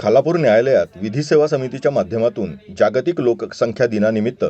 खालापूर न्यायालयात विधी सेवा समितीच्या माध्यमातून जागतिक लोकसंख्या दिनानिमित्त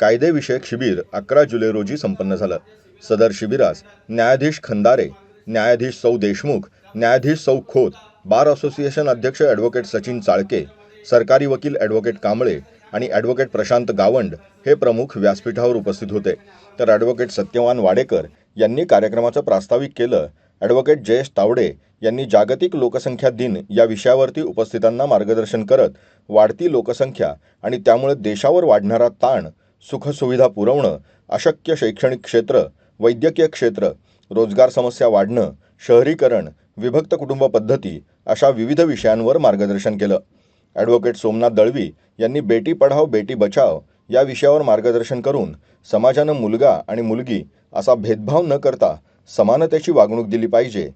कायदेविषयक शिबिर अकरा जुलै रोजी संपन्न झालं. सदर शिबिरास न्यायाधीश खंदारे न्यायाधीश सौ देशमुख न्यायाधीश सौ खोत बार असोसिएशन अध्यक्ष ॲडव्होकेट सचिन चाळके सरकारी वकील ॲडव्होकेट कांबळे आणि ॲडव्होकेट प्रशांत गावंड हे प्रमुख व्यासपीठावर उपस्थित होते. तर ॲडव्होकेट सत्यवान वाडेकर यांनी कार्यक्रमाचं प्रास्ताविक केलं ॲडव्होकेट जयेश तावडे यांनी जागतिक लोकसंख्या दिन या विषयावरती उपस्थितांना मार्गदर्शन करत वाढती लोकसंख्या आणि त्यामुळे देशावर वाढणारा ताण सुखसुविधा पुरवणं अशक्य शैक्षणिक क्षेत्र वैद्यकीय क्षेत्र रोजगार समस्या वाढणं शहरीकरण विभक्त कुटुंब पद्धती अशा विविध विषयांवर मार्गदर्शन केलं. ॲडव्होकेट सोमनाथ दळवी यांनी बेटी पढाव बेटी बचाव या विषयावर मार्गदर्शन करून समाजानं मुलगा आणि मुलगी असा भेदभाव न करता समानतेची वागणूक दिली पाहिजे.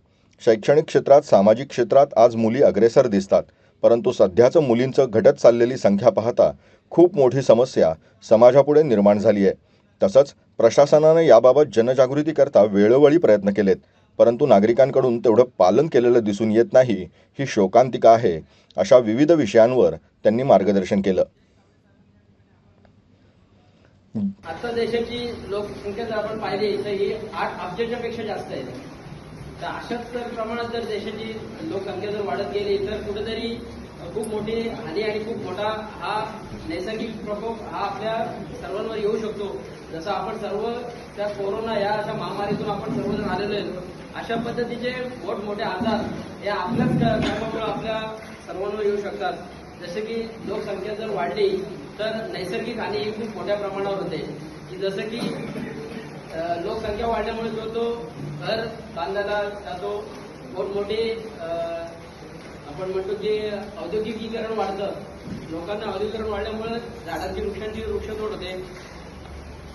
शैक्षणिक क्षेत्रात सामाजिक क्षेत्रात आज मुली अग्रेसर दिसतात. परंतु सध्याचं मुलींचं घटत चाललेली संख्या पाहता खूप मोठी समस्या समाजापुढे निर्माण झाली आहे. तसंच प्रशासनानं याबाबत जनजागृती करता वेळोवेळी प्रयत्न केलेत. परंतु नागरिकांकडून तेवढं पालन केलेलं दिसून येत नाही ही शोकांतिका आहे अशा विविध विषयांवर त्यांनी मार्गदर्शन केलं. आता देशाची लोकसंख्या जर आपण पाहिली तर ही आठ अब्जाच्या पेक्षा जास्त आहे तर अशाच तर प्रमाणात जर देशाची लोकसंख्या जर वाढत गेली तर कुठेतरी खूप मोठी हानी आणि खूप मोठा हा नैसर्गिक प्रकोप हा आपल्या सर्वांवर येऊ शकतो. जसं आपण सर्व त्या कोरोना या अशा महामारीतून आपण सर्वजण आलेलो आहे अशा पद्धतीचे मोठमोठे आजार हे आपल्याच कर्मामुळे आपल्या सर्वांवर येऊ शकतात. जसे की लोकसंख्या जर वाढली तर नैसर्गिक हानी ही खूप मोठ्या प्रमाणावर होते. की जसं की लोकसंख्या वाढल्यामुळे जो तो घर बांधायला जातो मोठमोठे आपण म्हणतो की औद्योगिकीकरण वाढतं. लोकांना औद्योगिकरण वाढल्यामुळे झाडांची वृक्षांची वृक्षतोड होते.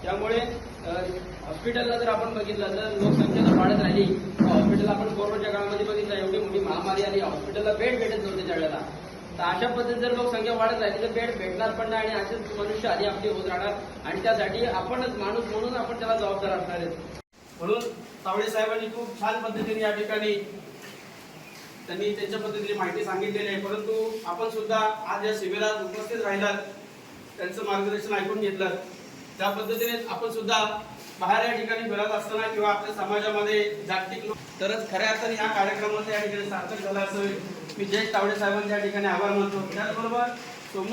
त्यामुळे हॉस्पिटलला जर आपण बघितलं तर लोकसंख्या जर वाढत राहिली तर हॉस्पिटल आपण कोरोनाच्या काळामध्ये बघितलं एवढी मोठी महामारी आली हॉस्पिटलला बेड भेटत नव्हते त्यावेळेला तर अशा पद्धतीने जर लोकसंख्या वाढत राहिली तर बेड भेटणार पण नाही आणि असेच मनुष्य आधी आपली होत राहणार. आणि त्यासाठी आपणच माणूस म्हणून आपण त्याला जबाबदार असणार आहेत. म्हणून तावडे साहेबांनी खूप छान पद्धतीने या ठिकाणी त्यांनी त्यांच्या पद्धतीने माहिती सांगितलेली आहे. परंतु आपण सुद्धा आज या शिबिरात उपस्थित राहिलात त्यांचं मार्गदर्शन ऐकून घेतलं. त्या पद्धतीने आपण सुद्धा बाहेर या ठिकाणी फिरत असताना किंवा आपल्या समाजामध्ये जागतिक लोक तरच खऱ्या अर्थाने या कार्यक्रमाचं या ठिकाणी सार्थक झालं असं मी जयेश तावडे साहेबांच्या ठिकाणी आभार मानतो. त्याचबरोबर